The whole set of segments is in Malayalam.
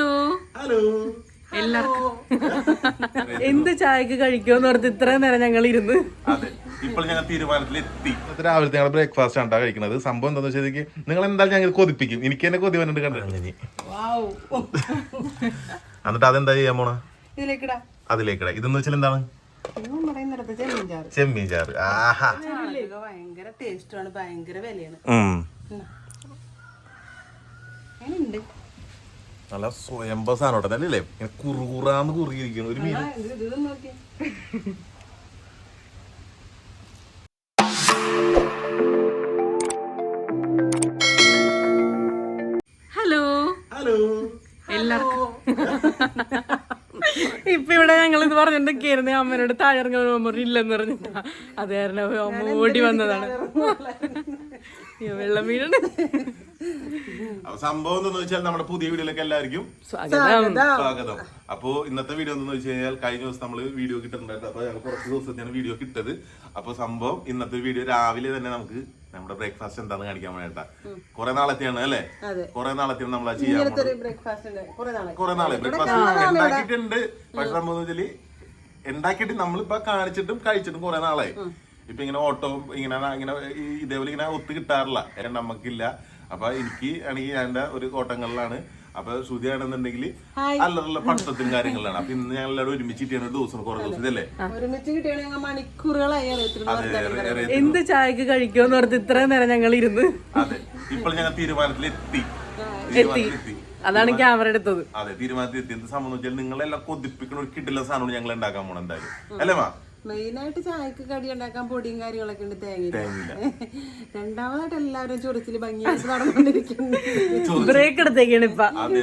ഹലോ. ഹലോ. എല്ലാവർക്കും. എന്ത് ചായക്ക് കഴിക്കുമെന്ന് ഓർത്ത് ഇത്ര നേരം ഞങ്ങൾ ഇരുന്ന്. അതെ ഇപ്പോൾ ഞങ്ങൾ തീരുമാനത്തിലെത്തി രാവിലത്തെ ഞങ്ങൾ ബ്രേക്ക്ഫാസ്റ്റ് ആണ് കഴിക്കുന്നത്. സംഭവം എന്താണെന്ന് വെച്ചാൽ നിങ്ങൾ എന്തായാലും ഞങ്ങൾ കൊതിപ്പിക്കും. എനിക്ക് തന്നെ കൊതി വന്നിട്ട് കണ്ടിട്ടുണ്ട് എന്നിട്ട് അതെന്താ ചെയ്യാൻ പോണ അതിലേക്കടാ അതിലേക്കിട. ഇതെന്ന് വെച്ചാൽ എന്താണ്? ചെമ്മീൻചാറ് ചെമ്മീൻ ചാറ്. ആഹാ. ഭയങ്കര ടേസ്റ്റാണ് ഭയങ്കര വിലയാണ്. നല്ല സ്വയംഭ സാധനം കേട്ടോ അല്ലേ ഇങ്ങനെ കുറുകുറാന്ന് കുറുകിയിരിക്കണം ഒരു മീൻ. ഹലോ. ഹലോ. എല്ലാവർക്കും. ഇപ്പൊ ഇവിടെ ഞങ്ങൾ ഇത് പറഞ്ഞിട്ടൊക്കെയായിരുന്നു അമ്മനോട് താഴെ ഇറങ്ങാൻ പറഞ്ഞു ഇല്ലെന്ന് പറഞ്ഞിട്ടാ. അത് കാരണം അമ്മ ഓടി വന്നതാണ്. വെള്ളം വീഴണ്. അപ്പൊ സംഭവം എന്താന്ന് വെച്ചാൽ നമ്മുടെ പുതിയ വീഡിയോയിലേക്ക് എല്ലാവർക്കും സ്വാഗതം. അപ്പോ ഇന്നത്തെ വീഡിയോ എന്താന്ന് വെച്ച് കഴിഞ്ഞാൽ കഴിഞ്ഞ ദിവസം നമ്മൾ വീഡിയോ കിട്ടുന്നുണ്ടായിരുന്നു. അപ്പൊ ഞങ്ങൾ കുറച്ച് ദിവസത്തെയാണ് വീഡിയോ കിട്ടത്. അപ്പൊ സംഭവം ഇന്നത്തെ വീഡിയോ രാവിലെ തന്നെ നമുക്ക് നമ്മുടെ ബ്രേക്ക്ഫാസ്റ്റ് എന്താന്ന് കാണിക്കാൻ വേണ്ടിട്ടാ. കുറെ നാളത്തെയാണ് അല്ലേ. കുറെ നാളത്തെയാണ് നമ്മൾ ചെയ്യാൻ കൊറേ നാളെ ബ്രേക്ക്ഫാസ്റ്റ് ഉണ്ടാക്കിയിട്ടുണ്ട്. പക്ഷെ സംഭവം എന്ന് വെച്ചാൽ ഉണ്ടാക്കിയിട്ട് നമ്മളിപ്പോ കാണിച്ചിട്ടും കഴിച്ചിട്ടും കുറെ നാളായി. ഇപ്പൊ ഇങ്ങനെ ഓട്ടോ ഇങ്ങനെ ഇങ്ങനെ ഇതേപോലെ ഇങ്ങനെ ഒത്തു കിട്ടാറില്ല. നമുക്കില്ല അപ്പൊ എനിക്ക് ആണെങ്കിൽ എന്റെ ഒരു ഓട്ടങ്ങളിലാണ്. അപ്പൊ ശ്രുതിയാണെന്നുണ്ടെങ്കിൽ അല്ലറല്ല പഠിത്തത്തിനും കാര്യങ്ങളിലാണ്. അപ്പൊ ഇന്ന് ഞങ്ങൾ എല്ലാവരും ഒരുമിച്ചിട്ടാണ് ഒരു ദിവസം കുറെ ദിവസം. ഇതല്ലേ? ഒരുമിച്ച് കിട്ടിയാണ് എന്ത് ചായക്ക് കഴിക്കുമെന്ന് ഓർത്ത് ഇത്രയും നേരം ഞങ്ങൾ ഇരുന്ന്. അതെ. ഇപ്പോൾ ഞങ്ങൾ തീരുമാനത്തിലെത്തി. എത്തി. അതാണ് ക്യാമറ എടുത്തത്. അതെ തീരുമാനത്തിൽ എത്തി എന്ത് സംബന്ധിച്ചാൽ നിങ്ങളെല്ലാം കൊതിപ്പിക്കുന്ന ഒരു കിട്ടില്ല സാധനമാണ് ഞങ്ങൾ ഉണ്ടാക്കാൻ പോണെന്തായാലും അല്ലേ മാ? മെയിനായിട്ട് ചായക്ക് കടി ഉണ്ടാക്കാൻ പൊടിയും കാര്യങ്ങളൊക്കെ ഉണ്ട് തേങ്ങ രണ്ടാമതായിട്ട് എല്ലാവരും ചൊറിച്ചിൽ ഭംഗിയായിട്ട് നടന്നുകൊണ്ടിരിക്കുന്നു ബ്രേക്ക് എടുത്തേക്കാണ് ഇപ്പൊ. അതെ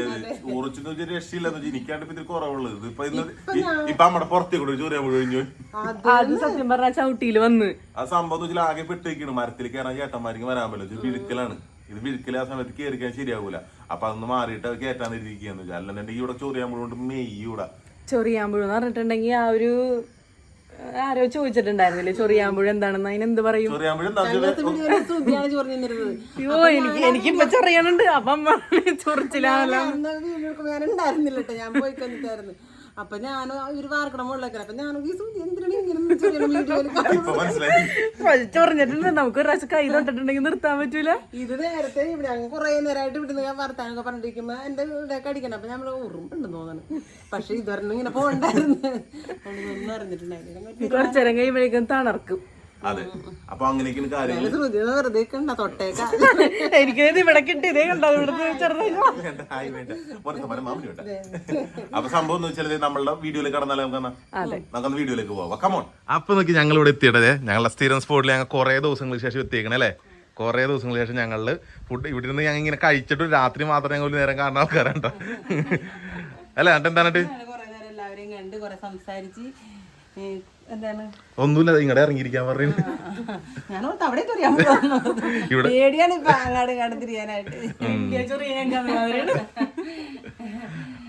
സത്യം പറഞ്ഞ ചവിട്ടിയിൽ വന്ന്. ആ സംഭവം വെച്ചാൽ ആകെ പെട്ടേക്കാണ്. മരത്തിൽ കയറാൻ ചേട്ടന്മാർക്ക് വരാൻ പറ്റില്ല. ഇത് വിഴുക്കലാണ്. ഇത് വിഴുക്കൽ ആ സമയത്ത് കയറിക്കാൻ ശരിയാവൂല. അപ്പൊ അതൊന്ന് മാറിയിട്ട് അത് കയറ്റാൻ ഇരിക്കുകയെന്ന് വെച്ചാൽ അല്ലെന്നുണ്ടെങ്കിൽ ഇവിടെ ചോറിയാൻ മുഴുവൻ മെയ്യൂടെ ചൊറിയാൻ എന്ന് പറഞ്ഞിട്ടുണ്ടെങ്കിൽ ആ ഒരു ആരോ ചോദിച്ചിട്ടുണ്ടായിരുന്നില്ലേ? ചൊറിയാമ്പുഴ എന്താണെന്ന്? അതിനെന്ത് പറയും? അയ്യോ എനിക്ക് എനിക്കിപ്പൊ ചൊറിയണുണ്ട്. അപ്പം ചൊറിച്ചിലാണല്ലോ ഞാൻ പോയി കണ്ടിട്ടായിരുന്നു. അപ്പൊ ഞാൻ ഒരു വാർക്കണം മുകളിലൊക്കെ അപ്പൊ ഞാൻ എന്തിനാണ് ഇങ്ങനെ ചൊറിഞ്ഞിട്ടുണ്ട്. നമുക്ക് ഒരു പ്രാവശ്യം കൈ തൊട്ടിട്ടുണ്ടെങ്കിൽ നിർത്താൻ പറ്റൂല. ഇത് നേരത്തെ ഇവിടെ അങ്ങ് കുറെ നേരമായിട്ട് ഇവിടുന്ന് ഞാൻ വർത്താനൊക്കെ പറഞ്ഞിരിക്കുമ്പോ എന്റെ ഇവിടെയൊക്കെ അടിക്കണം. അപ്പൊ നമ്മൾ ഉറുമ്പുണ്ടെന്ന് തോന്നുന്നു പക്ഷെ ഇതുവരെ ഇങ്ങനെ പോണ്ടായിരുന്നു അറിഞ്ഞിട്ടുണ്ടായിരുന്നു കുറച്ചേരം കഴിയുമ്പോഴേക്കും തണർക്കും. അതെ. അപ്പൊ അങ്ങനെയൊക്കെയാണ് കാര്യങ്ങൾ ശ്രുതി വെറുതെ കണ്ട തൊട്ടേക്ക. എനിക്ക് ഇത് ഇവിടെ കിട്ടിയതേ കണ്ടോ ഇവിടുത്തെ ചെറുതായി വേണ്ട, മാമിന്. അപ്പൊ സംഭവം എന്ന് വെച്ചാൽ നമ്മളുടെ വീഡിയോയിലേക്ക് കടന്നാലേ. നമുക്കൊന്ന്? വീഡിയോയിലേക്ക് പോവാം. കമോൺ അപ്പൊ നോക്കി ഞങ്ങൾ ഇവിടെ എത്തിയിട്ടേ ഞങ്ങളുടെ സ്ഥിരം സ്പോട്ടിൽ ഞങ്ങൾ കുറെ ദിവസങ്ങൾക്ക് ശേഷം എത്തിയേക്കണേ അല്ലേ? കുറെ ദിവസങ്ങൾക്ക് ശേഷം ഞങ്ങൾ ഫുഡ് ഇവിടെ നിന്ന് ഞങ്ങൾ ഇങ്ങനെ കഴിച്ചിട്ട് രാത്രി മാത്രം ഞങ്ങൾ ഒരു നേരം കാണുന്ന ആൾക്കാരുണ്ടോ അല്ലെ? എന്നിട്ട് എന്താണ് കുറെ നേരം എല്ലാവരെയും കണ്ട് കുറെ സംസാരിച്ച് എന്താണ്? ഒന്നുമില്ല ഇങ്ങടെ ഇറങ്ങിയിരിക്കാൻ പറഞ്ഞു ഞാൻ ഓർത്ത് അവിടെ ഇവിടെ- പേടിയാണ് ഇപ്പൊ അങ്ങാട് ഇങ്ങാട് തിരിയാനായിട്ട്.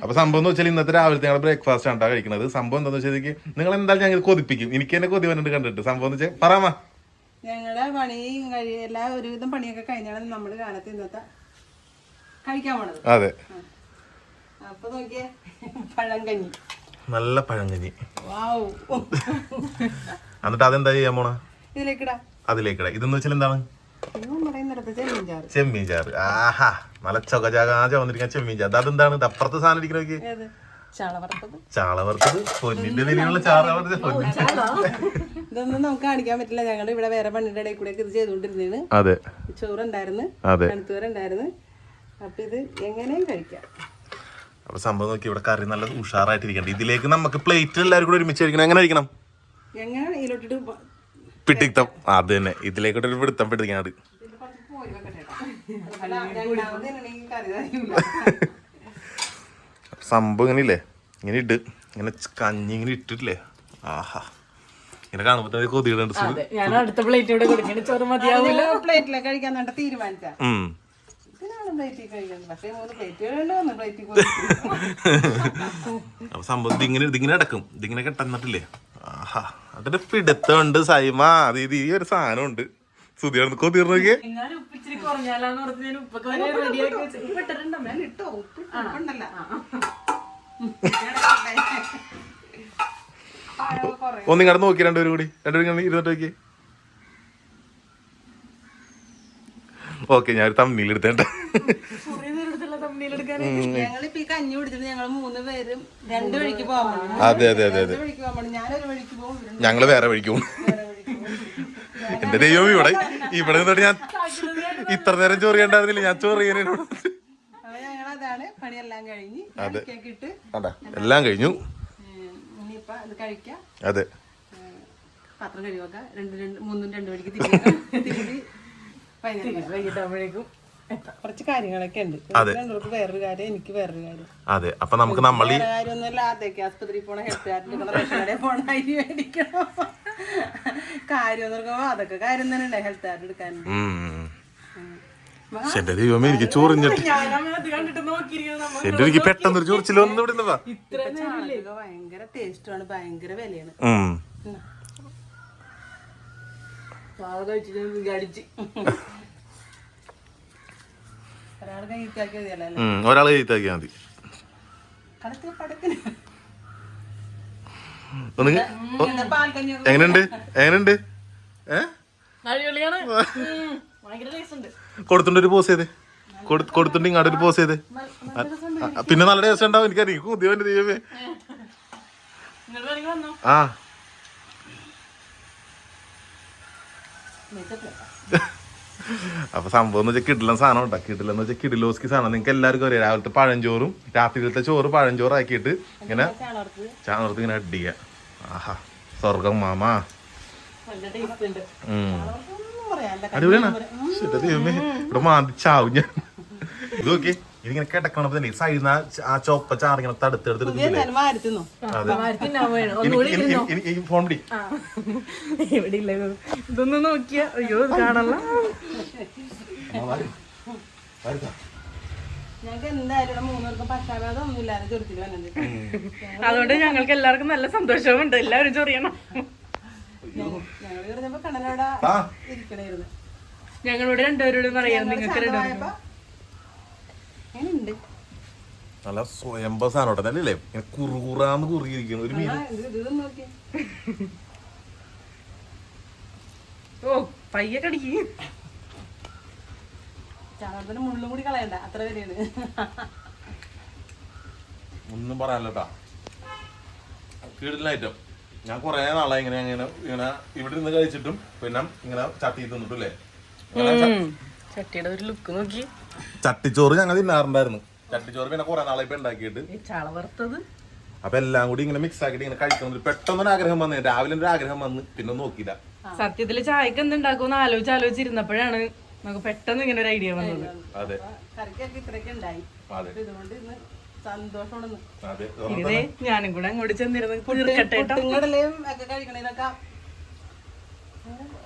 അപ്പൊ സംഭവം എന്ന് വെച്ചാൽ ഇന്നത്തെ രാവിലത്തെ ഞങ്ങൾ ബ്രേക്ക്ഫാസ്റ്റ് ആണ് കഴിക്കുന്നത് സംഭവം എന്താന്ന് വെച്ചാൽ നിങ്ങൾ എന്തായാലും ഞങ്ങൾ കൊതിപ്പിക്കും. എനിക്ക് തന്നെ കൊതി വന്നിട്ട് കണ്ടിട്ട് സംഭവം എന്ന് വെച്ചാൽ പറയാമ ഞങ്ങളുടെ പണി കഴി എല്ലാ ഒരുവിധം പണിയൊക്കെ കഴിഞ്ഞാണ് നമ്മൾ കാലത്ത് ഇന്നത്തെ കഴിക്കാൻ പോണത്. അതെ. അപ്പൊ നോക്കിയേ പഴം കഞ്ഞി. നല്ല പഴങ്കഞ്ഞി എന്നിട്ട് അതെന്താ ചെയ്യാൻ പോണ അതിലേക്കിടാ. ഇതെന്ന് വെച്ചാൽ എന്താണ്? ഇന്നും പറയുന്നിടത്ത് ചെമ്മീൻ ചാറ്. ചെമ്മീൻ ചാറ്. ആഹാ നല്ല ചൊകചാകാജ വന്നിരിക്കാൻ ചെമ്മീൻ ചാറ്. അതെന്താണ്? അപ്പുറത്തെ സാധനം ഇരിക്കണ നോക്കി ഏത്? ചാള വറുത്തത് ചാള വറുത്തത് പൊന്നിന്റെ നിലയിലുള്ള ചാളവർത്തത് ഇതൊന്നും നമുക്ക് കാണിക്കാൻ പറ്റില്ല. ഞങ്ങൾ ഇവിടെ വേറെ പണിയുടെ ഇടയിൽ കൂടെ ഇത് ചെയ്തുകൊണ്ടിരുന്നേന് അതെ. ചോറുണ്ടായിരുന്നു. അതെ. തണുത്തുവരുണ്ടായിരുന്നു. അപ്പൊ ഇത് എങ്ങനെയും കഴിക്കാം. അപ്പൊ സംഭവം നോക്കി ഇവിടെ കറി നല്ല ഉഷാറായിട്ടിരിക്കണ്ട. ഇതിലേക്ക് നമുക്ക് പ്ലേറ്റ് എല്ലാവരും കൂടെ ഒരുമിച്ച് കഴിക്കണം. എങ്ങനെ കഴിക്കണം? പിട്ടിക്തം അത് തന്നെ. ഇതിലേക്കൂടെ ഒരു പിടുത്തം പിടിക്കാണ്ട് അത്. സംഭവം ഇങ്ങനെ ഇല്ലേ ഇങ്ങനെ ഇട്ട് ഇങ്ങനെ കഞ്ഞി ഇങ്ങനെ ഇട്ടിട്ടില്ലേ? ആഹാ. ഇങ്ങനെ കാണുമ്പോ അതെ ഞാൻ അടുത്ത പ്ലേറ്റ് ഇവിടെ കൊടുക്കണ. ചോറ് മതിയാവില്ല പ്ലേറ്റിലെ കഴിക്കാൻ തീരുമാനിച്ച. അപ്പൊ സംഭവം ഇതിങ്ങനെ ഇതിങ്ങനെ അടക്കും ഇതിങ്ങനെ കെട്ടന്നിട്ടില്ലേ ആഹാ. അതിന്റെ പിടുത്തമുണ്ട് സൈമ. അത് ഇത് ഈ ഒരു സാധനം ഉണ്ട് സുധിയാണ് കൊതിർന്നു നോക്കിയേ. നോക്കി രണ്ടുപേരും കൂടി. രണ്ടുപേരും ഇങ്ങനെ ഇരുന്നിട്ട് നോക്കി ഓക്കെ ഞാൻ ഒരു തമ്മിൽ എടുത്തേണ്ട അതെ അതെ അതെ അതെ. ഞങ്ങൾ വേറെ വഴിക്ക് പോകും. എന്റെ ദൈവം ഇവിടെ ഇവിടെ നിന്നിട്ട് ഞാൻ ഇത്ര നേരം ചൊറിയണ്ടായിരുന്നില്ല ഞാൻ ചോറ് അപ്പൊ അതെ. എല്ലാം കഴിഞ്ഞു. അതെ പാത്രം കഴിവൊക്കെ രണ്ട് രണ്ട് മൂന്നും രണ്ട് മണിക്ക് തിരികെ വൈകിട്ടാകുമ്പോഴേക്കും കുറച്ച് കാര്യങ്ങളൊക്കെ ഉണ്ട്. രണ്ടുപേർക്ക് വേറൊരു കാര്യം എനിക്ക് വേറൊരു കാര്യം. അതെ. അപ്പൊ നമുക്ക് നമ്മൾ ഈ കാര്യമൊന്നുമില്ല. ആസ്പത്രിയിൽ പോണ ഹെൽത്ത് കാർഡിൽ പോണ അരി മേടിക്കണം. കാര്യം നോക്കുമ്പോ അതൊക്കെ കാര്യം തന്നെ ഉണ്ട് ഹെൽത്ത് കാർഡ് എടുക്കാൻ. ഉം. ശ്ശെ, എന്റെ ദൈവമേ എനിക്ക് ചൊറിഞ്ഞിട്ട്. കണ്ടിട്ട് നോക്കിയിരിക്കുന്നത് നമ്മൾ എന്റെ എനിക്ക് പെട്ടെന്ന് ഇവിടെ ഭയങ്കര ടേസ്റ്റാണ് ഭയങ്കര വിലയാണ്. ഒരാൾ ഈത്താക്കിയാ മതി. എങ്ങനെയുണ്ട്? എങ്ങനെയുണ്ട്? കൊടുത്തുണ്ട് ഒരു പോസ് ചെയ്തേ. കൊടു- കൊടുത്തുണ്ട് ഇങ്ങോട്ട് ഒരു പോസ് ചെയ്ത്. പിന്നെ നല്ല ടേസ്റ്റ് ഉണ്ടാവും എനിക്കറിയാം. ദൈവമേ. ആ. അപ്പൊ സംഭവം എന്ന് വെച്ചാൽ കിടിലൻ സാധനം ഉണ്ടാ കിടിലൻ എന്ന് വെച്ചാൽ കിടിലോസ്കി സാധനം. നിങ്ങൾക്ക് എല്ലാവർക്കും അറിയാം. രാവിലത്തെ പഴഞ്ചോറും രാത്രിയിലത്തെ ചോറ് പഴഞ്ചോറ് ആക്കിയിട്ട് ഇങ്ങനെ ചാണോർത്ത് ഇങ്ങനെ അടിക്കുക ആഹാ സ്വർഗം മാമാ. അടിപൊളിയാണ്. ഇവിടെ മാന്തി ചാവും ഞാൻ. ഇത് നോക്കി ഇതിങ്ങനെ കിടക്കണപ്പോ തന്നെ സൈഡിൽ ആ ചോപ്പ ചാറിങ്ങനെ ഫോൺ പിടി. ഇത്. ഇതൊന്ന് നോക്കിയ അയ്യോ കാണല്ല. അതുകൊണ്ട് ഞങ്ങൾക്ക് എല്ലാവർക്കും നല്ല സന്തോഷമുണ്ട് എല്ലാവരും ചൊറിയണം. ഞങ്ങളിവിടെ രണ്ടുപേരോടും പറയാം. നിങ്ങൾക്ക് രണ്ടുപേർക്കും. നല്ല സ്വയംഭ സാധനം തന്നെ അല്ലേ ഇങ്ങനെ കുറുകുറാന്ന് കുറുകിയിരിക്കുന്നു ഒരു മീൻ. ഓ പയ്യെ കടിക്ക് ചാണകത്തിന് മുള്ളും കൂടി കളയണ്ട അത്ര വരെയാണ് ഒന്നും പറയാനില്ലട്ടാ കീടിലൈറ്റം ഞാൻ കുറേ നാളായി ഇങ്ങനെ ഇങ്ങനെ ഇങ്ങനെ ഇവിടെ നിന്ന് കഴിച്ചിട്ടും പിന്നെ ഇങ്ങനെ ചട്ടി തിന്നിട്ടില്ലേ ചട്ടിയുടെ ഒരു ലുക്ക് നോക്കി. ചട്ടിച്ചോറ് ഞങ്ങൾ തിന്നാറുണ്ടായിരുന്നു. ചട്ടിച്ചോറ് പിന്നെ കുറെ നാളെ ഇപ്പൊ ഉണ്ടാക്കിയിട്ട്. അപ്പൊ എല്ലാം കൂടി ഇങ്ങനെ മിക്സ് ആക്കിയിട്ട് ഇങ്ങനെ പെട്ടെന്ന് ഒരു പെട്ടെന്നൊരു ആഗ്രഹം വന്നു. രാവിലെ ഒരു ആഗ്രഹം വന്ന്. പിന്നെ നോക്കിയില്ല. സത്യത്തിൽ ചായക്ക് എന്തുണ്ടാക്കും ആലോചിച്ച് ആലോചിച്ചിരുന്നപ്പോഴാണ് നമുക്ക് പെട്ടെന്ന് ഇങ്ങനെ ഒരു ഐഡിയ വന്നത്. അതെ. സന്തോഷമാണ് ഞാനും കൂടെ അങ്ങോട്ട് ചെന്നിരുന്ന് തീർക്കട്ടെ കേട്ടോ പുട്ടുങ്കടലയും ഒക്കെ കഴിക്കണ ഇതൊക്കെ റേഷനരി ഉണ്ടാ ആ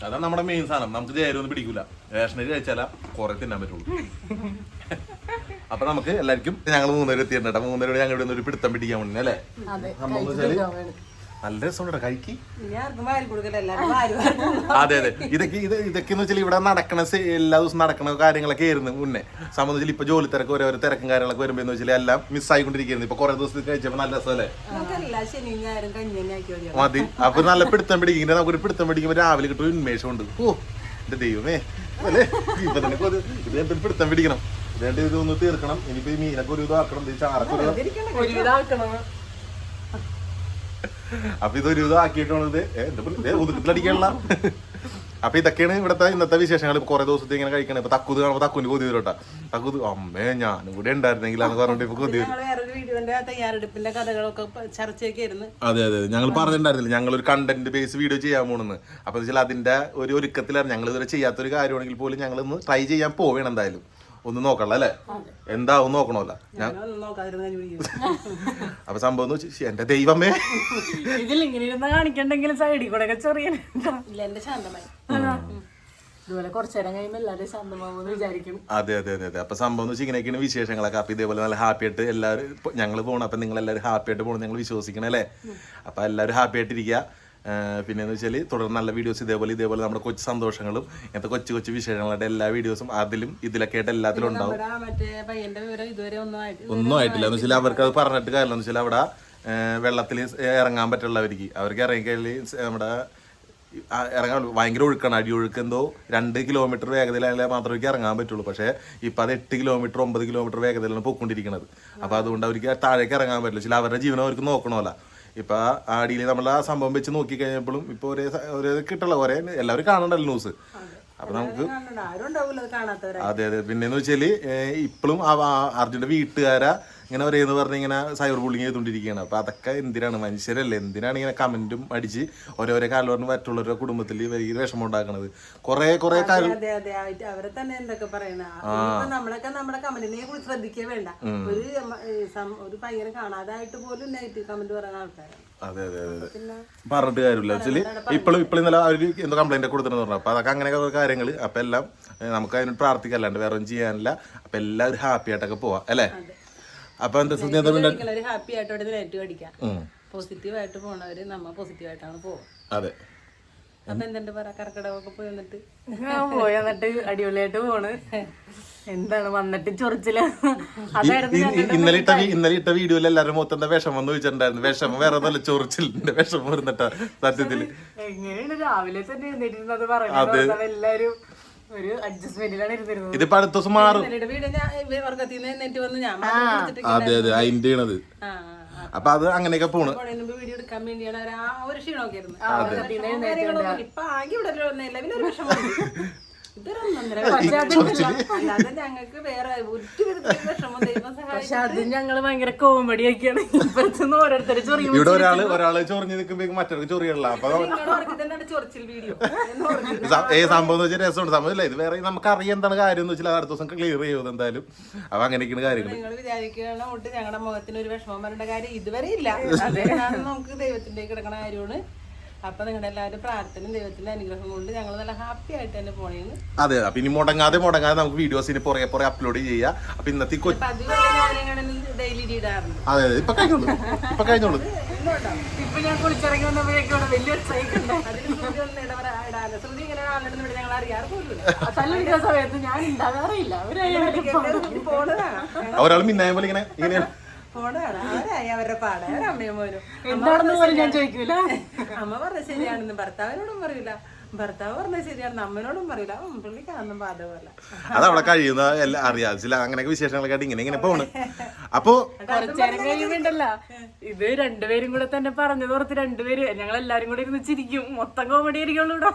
അതാണ് നമ്മുടെ മെയിൻ സാധനം. നമുക്ക് ചേരൊന്നും പിടിക്കൂല. റേഷനരി കഴിച്ചാല കുറെ തിന്നാൻ പറ്റുള്ളൂ. അപ്പൊ നമുക്ക് എല്ലാവർക്കും ഞങ്ങൾ മൂന്നുപേരും എത്തിയിട്ടുണ്ട്. മൂന്നുപേരോട് ഞങ്ങൾ ഇവിടെ നിന്ന് ഒരു പിടുത്തം പിടിക്കാൻ വേണ്ടി അല്ലേ? സംഭവം എന്ന് വെച്ചാൽ നല്ല രസമുണ്ടോ കഴിക്ക്. അതെ അതെ. ഇതൊക്കെ ഇത് ഇതൊക്കെ എന്ന് വെച്ചാൽ ഇവിടെ നടക്കണ എല്ലാ ദിവസവും നടക്കണ കാര്യങ്ങളൊക്കെ ആയിരുന്നു മുന്നേ. സംബന്ധിച്ചാൽ ഇപ്പൊ ജോലി തിരക്ക് ഓരോ തിരക്കും കാര്യങ്ങളൊക്കെ വരുമ്പോ എന്ന് വെച്ചാൽ എല്ലാം മിസ്സായിക്കൊണ്ടിരിക്കുന്നു ഇപ്പൊ കുറെ ദിവസം കഴിച്ചപ്പോ നല്ല രസമല്ലേ? മതി. അപ്പൊ നല്ല പിടുത്തം പിടിക്കുന്ന നമുക്കൊരു പിടുത്തം പിടിക്കുമ്പോ രാവിലെ കിട്ടും ഉന്മേഷം ഉണ്ട് ഓ എന്റെ ദൈവമേ. അല്ലേ? ഇപ്പൊ തന്നെ ഇത് പിടുത്തം പിടിക്കണം. ഇതേണ്ട ഇതൊന്ന് തീർക്കണം. ഇനിയിപ്പോ ഈ മീനൊക്കെ ഒരു ഇതാക്കണം ഇത് ചാറൊക്കെ ഒരു ഇതാക്കണം അപ്പൊ ഇതൊരു ഇതാക്കിയിട്ടാണ് ഇത് ഒതുക്കത്തിലടിക്കാനുള്ള അപ്പൊ ഇതൊക്കെയാണ് ഇവിടുത്തെ ഇന്നത്തെ വിശേഷങ്ങൾ. ഇപ്പൊ കുറെ ദിവസത്തെ ഇങ്ങനെ കഴിക്കണേ. ഇപ്പൊ തക്കുത് കാണുമ്പോ തക്കുവിന് കൊതി വരും തക്കുത് അമ്മേ ഞാനും കൂടെ ഉണ്ടായിരുന്നെങ്കിലാന്ന് പറഞ്ഞിട്ട് ഇപ്പൊ കൊതി വരും. തയ്യാറെടുപ്പിന്റെ കഥകളൊക്കെ പ- ചർച്ചയൊക്കെ ആയിരുന്നു. അതെ അതെ ഞങ്ങൾ പറഞ്ഞിട്ടുണ്ടായിരുന്നില്ല. ഞങ്ങൾ ഒരു കണ്ടന്റ് ബേസ് വീഡിയോ ചെയ്യാൻ പോണെന്ന്. അപ്പൊ അതിന്റെ ഒരു ഒരുക്കത്തിലാണ് ഞങ്ങൾ ഇതുവരെ ചെയ്യാത്തൊരു കാര്യമാണെങ്കിൽ പോലും ഞങ്ങൾ ഇന്ന് ട്രൈ ചെയ്യാൻ പോവേണം എന്തായാലും. ഒന്ന് നോക്കണല്ലോ അല്ലേ? എന്താവും നോക്കണമല്ല. ഞാൻ അപ്പൊ സംഭവം എന്ന് വെച്ചാൽ എന്റെ ദൈവമേ. ഇതിൽ ഇങ്ങനെ ഇരുന്ന് കാണിക്കണ്ടെങ്കിലും സൈഡിൽ കൂടെ ഒക്കെ ചെറിയ ഇല്ല എന്റെ ശാന്തമായി. ഇതുപോലെ കുറച്ചേരം കഴിയുമ്പോൾ എല്ലാവരും ശാന്തമാവുമെന്ന് വിചാരിക്കും. അതെ അതെ അതെ അതെ. അപ്പൊ സംഭവം എന്ന് വെച്ചാൽ ഇങ്ങനെയൊക്കെയാണ് വിശേഷങ്ങളൊക്കെ. അപ്പൊ ഇതേപോലെ നല്ല ഹാപ്പി ആയിട്ട് എല്ലാവരും ഞങ്ങൾ പോകണം അപ്പൊ നിങ്ങൾ എല്ലാവരും ഹാപ്പി ആയിട്ട് പോകണം ഞങ്ങൾ വിശ്വസിക്കണം അല്ലേ? അപ്പൊ എല്ലാവരും ഹാപ്പി ആയിട്ടിരിക്കുക. പിന്നെന്ന് വെച്ചാൽ തുടർന്ന് നല്ല വീഡിയോസ് ഇതേപോലെ ഇതേപോലെ നമ്മുടെ കൊച്ചു സന്തോഷങ്ങളും ഇങ്ങനത്തെ കൊച്ചു കൊച്ചു വിശേഷങ്ങളുടെ എല്ലാ വീഡിയോസും അതിലും ഇതിലൊക്കെ ആയിട്ട് എല്ലാത്തിലും ഉണ്ടാവും. ഒന്നും ആയിട്ട് ആയിട്ടില്ല. എന്ന് വെച്ചാൽ അവർക്ക് അത് പറഞ്ഞിട്ട് കാര്യമില്ല. എന്ന് വെച്ചാൽ അവിടെ വെള്ളത്തിൽ ഇറങ്ങാൻ പറ്റുള്ളവർക്ക് അവർക്ക് ഇറങ്ങിക്കഴിഞ്ഞാൽ നമ്മുടെ ഇറങ്ങാൻ ഭയങ്കര ഒഴുക്കാണ്. അടി ഒഴുക്ക് എന്തോ രണ്ട് കിലോമീറ്റർ വേഗതയിലായാലേ മാത്രമേ ഇറങ്ങാൻ പറ്റുള്ളൂ. പക്ഷേ ഇപ്പം അത് എട്ട് കിലോമീറ്റർ ഒമ്പത് കിലോമീറ്റർ വേഗതയിലാണ് പോയിക്കൊണ്ടിരിക്കുന്നത് അപ്പോൾ അതുകൊണ്ട് അവർക്ക് താഴേക്ക് ഇറങ്ങാൻ പറ്റില്ല. ചില അവരുടെ ജീവനം അവർക്ക് നോക്കണമല്ല. ഇപ്പൊ ആ അടിയിൽ നമ്മൾ ആ സംഭവം വെച്ച് നോക്കി കഴിഞ്ഞപ്പോഴും ഇപ്പൊ ഒരേ ഒരേ കിട്ടുള്ള ഒരേ എല്ലാവരും കാണണ്ടല്ലോ ന്യൂസ് അപ്പൊ നമുക്ക് അതെ അതെ പിന്നെന്ന് വെച്ചാൽ ഇപ്പോഴും അർജുന്റെ വീട്ടുകാരാ ഇങ്ങനെ ഒരേന്ന് പറഞ്ഞ് ഇങ്ങനെ സൈബർ ബുള്ളിങ് ചെയ്തുകൊണ്ടിരിക്കുകയാണ് അപ്പോൾ അതൊക്കെ എന്തിനാണ്? മനുഷ്യരല്ലേ? എന്തിനാണ് ഇങ്ങനെ കമന്റും അടിച്ച് ഓരോരോ കാലം പറഞ്ഞ് മറ്റുള്ളവരുടെ കുടുംബത്തിൽ വലിയ വിഷമം ഉണ്ടാക്കുന്നത് കുറേ കുറെ കാര്യം അതെ അതെ. ആയിട്ട് അവരെ തന്നെ എന്തൊക്കെ പറയണ? നമ്മളൊക്കെ നമ്മുടെ കമന്റിനെ കുറിച്ച് ശ്രദ്ധിക്കേ വേണ്ട. ഒരു ഒരു പയ്യനെ കാണാതായിട്ട് പോലും നെഗറ്റീവ് കമന്റ് പറയുന്ന ആൾക്കാരാണ്. അതെ അതെ അതെ. പറഞ്ഞിട്ട് കാര്യമില്ല. ആക്ച്വലി ഇപ്പോഴും ഇപ്പോഴും ഇന്നലെ അവർ എന്തോ കംപ്ലൈന്റ് കൊടുത്തിട്ട് പറഞ്ഞു. അപ്പൊ അതൊക്കെ അങ്ങനെയൊക്കെ കാര്യങ്ങൾ അപ്പൊ എല്ലാം നമുക്ക് അതിന് പ്രാർത്ഥിക്കല്ലാണ്ട് വേറെ ഒന്നും ചെയ്യാനില്ല. അപ്പൊ എല്ലാവരും ഹാപ്പി ആയിട്ടൊക്കെ പോവാം അല്ലേ? അപ്പൊ എന്താ ശ്രദ്ധ എന്താ പിന്നെ ഹാപ്പി ആയിട്ട് നെഗറ്റീവ് അടിക്കാം. പോസിറ്റീവ് ആയിട്ട് പോണവര് നമ്മ പോസിറ്റീവ് ആയിട്ടാണ് പോവുക അതെ. അപ്പൊ പറ? പോയി വന്നിട്ട്? പോയി അടിപൊളിയായിട്ട് പോണ്. എന്താണ് വന്നിട്ട് ഇന്നലെ ഇട്ട ഇന്നലെ ഇട്ട വീഡിയോയിൽ എല്ലാവരും മൊത്തം വിഷമം എന്ന് ചോദിച്ചിട്ടുണ്ടായിരുന്നു. വിഷമം വേറെ ചൊറിച്ചിലിന്റെ വിഷമം വരുന്നിട്ടാ സത്യത്തിൽ. എങ്ങനെയാണ് രാവിലെ തന്നെ എഴുന്നേറ്റിരുന്നത്? പറയുന്നത് എല്ലാരും ഒരു അഡ്ജസ്റ്റ്മെന്റിലാണ് ഇരുന്നിരുന്നത്. ഇതിപ്പോ അടുത്ത ദിവസം മാറും. അതെ അതെ അതിന്റെ ആണത്. അപ്പൊ അത് അങ്ങനെയൊക്കെ പോണ്. അല്ലാതെ ഞങ്ങൾക്ക് വേറെ ഒരു വിധത്തിലുള്ള വിഷമം ദൈവം സഹായിച്ചു പക്ഷെ അത് ഞങ്ങൾ ഭയങ്കര കോമഡി ഒക്കെയാണ് ഇപ്പഴത്തെ ഓരോരുത്തര് ചൊറിയും ഇവിടെ ഒരാൾ ഒരാൾ ചൊറിഞ്ഞ് നിൽക്കുമ്പോ മറ്റൊരു ചൊറിയല്ല അപ്പൊ ചൊറിച്ചിൽ വീഡിയോ. സ- ഏ സംഭവം വെച്ചാൽ രസമുണ്ട്. സംഭവം ഇല്ല ഇത് വേറെ നമുക്ക് അറിയാം എന്താണ് കാര്യം എന്ന് വെച്ചാൽ അത് അടുത്ത ദിവസം ക്ലിയർ ചെയ്യുന്നത് എന്തായാലും. അപ്പൊ അങ്ങനെയൊക്കെയാണ് കാര്യങ്ങൾ നിങ്ങൾ ഞങ്ങളുടെ മുഖത്തിന് ഒരു വിഷമം വരേണ്ട കാര്യം ഇതുവരെ ഇല്ല. അതാണ് നമുക്ക് ദൈവത്തിന്റെ കിടക്കണ കാര്യമാണ്. അപ്പൊ നിങ്ങളുടെ എല്ലാവരും പ്രാർത്ഥനയും ദൈവത്തിന്റെ അനുഗ്രഹം കൊണ്ട് ഞങ്ങൾ നല്ല ഹാപ്പി ആയിട്ട് തന്നെ പോണേന്ന്. അതെ അപ്പൊ ഇനി മുടങ്ങാതെ മുടങ്ങാതെ നമുക്ക് വീഡിയോസിന് പുറകെ പുറകെ അപ്ലോഡ് ചെയ്യാം. അപ്പൊ ഇന്നത്തെ ഡെയിലി ഇടാറുണ്ട് അതെ അതെ ഇപ്പൊ കഴിഞ്ഞോളൂ. ഇപ്പൊ കഴിഞ്ഞോളൂ. ഇപ്പൊ ഞാൻ കുളിച്ചിറങ്ങി വന്നപ്പോഴേക്കും ഇവിടെ വലിയ ഒരാൾ മിന്നായ പോലെ ഇങ്ങനെ ഇങ്ങനെയാണ്. അമ്മ പറഞ്ഞ ശരിയാണെന്ന് ഭർത്താവിനോടും പറയൂല. ഭർത്താവ് പറഞ്ഞ ശരിയാണെന്ന് അമ്മനോടും പറയൂല. പുള്ളിക്കാന്നും ബാധകമല്ല അത് അവിടെ കഴിയുന്ന എല്ലാം അറിയാം. ചില അങ്ങനെയൊക്കെ വിശേഷങ്ങളൊക്കെ ആയിട്ട് ഇങ്ങനെ ഇങ്ങനെ പോണ്. അപ്പൊ കുറച്ചേരം കഴിയുമ്പോണ്ടല്ല ഇത് രണ്ടുപേരും കൂടെ തന്നെ പറഞ്ഞത് ഓർത്ത് രണ്ടുപേര്. ഞങ്ങൾ എല്ലാരും കൂടെ ഇരുന്ന് ചിരിക്കും. മൊത്തം കോമഡി ആയിരിക്കുള്ളൂ ഇവിടെ.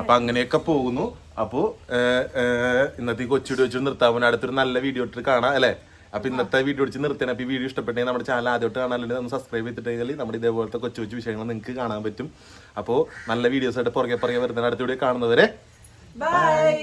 അപ്പൊ അങ്ങനെയൊക്കെ പോകുന്നു. അപ്പോ ഇന്നത്തെ കൊച്ചു വെച്ച് നിർത്താവുന്ന അടുത്തൊരു നല്ല വീഡിയോ ഇട്ട് കാണാം അല്ലേ? അപ്പൊ ഇന്നത്തെ വീഡിയോ അടിച്ച് നിർത്തണം അപ്പൊ ഈ വീഡിയോ ഇഷ്ടപ്പെട്ടെങ്കിൽ നമ്മുടെ ചാനൽ ആദ്യമായിട്ട് കാണാനുണ്ടെങ്കിൽ ഒന്ന് സബ്സ്ക്രൈബ് ചെയ്തിട്ടുണ്ടെങ്കിൽ നമ്മുടെ ഇതേപോലത്തെ കൊച്ചു കൊച്ചു വിഷയങ്ങൾ നിങ്ങൾക്ക് കാണാൻ പറ്റും. അപ്പോ നല്ല വീഡിയോസ് ആയിട്ട് പുറകെ പുറകെ വരുന്ന അടുത്ത കാണുന്നവരെ ബൈ